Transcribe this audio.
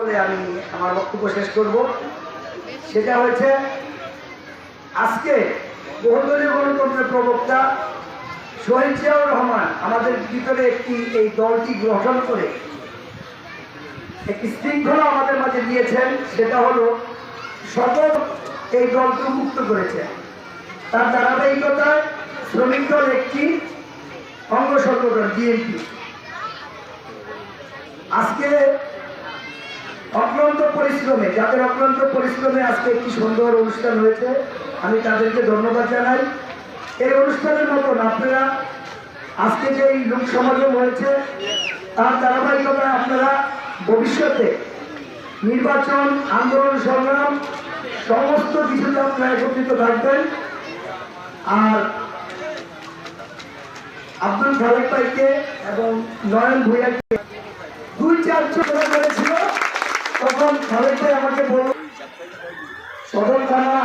বলে আমি আমার বক্তব্য শেষ করব। সেটা হয়েছে, আজকে বহুদলীয় গণতন্ত্রের প্রবক্তা শহীদ জিয়াউর রহমান আমাদের ভিতরে একটি, এই দলটি গঠন করে একটি শৃঙ্খলা আমাদের মাঝে দিয়েছেন, সেটা হলো সকল এই দলকে মুক্ত করেছে। তার ধারাবাহিকতায় শ্রমিক দল একটি, অঙ্গ সংগঠন, বিএনপি। আজকে অক্লান্ত পরিশ্রমে, যাদের অক্লান্ত পরিশ্রমে আজকে একটি সুন্দর অনুষ্ঠান হয়েছে, আমি তাদেরকে ধন্যবাদ জানাই। এই অনুষ্ঠানের মতন আপনারা আজকে যে এই লোক সমাগম হয়েছে, তার ধারাবাহিকতায় আপনারা ভবিষ্যতে নির্বাচন, আন্দোলন, সংগ্রাম, সমস্ত কিছুতে আপনারা একত্রিত থাকবেন। আর আব্দুল খালেক ভাইকে এবং নয়ন ভূঁইয়াকে দুই চারজন করেছিল। তখন সবাইকে আমাকে বলল সদর থানা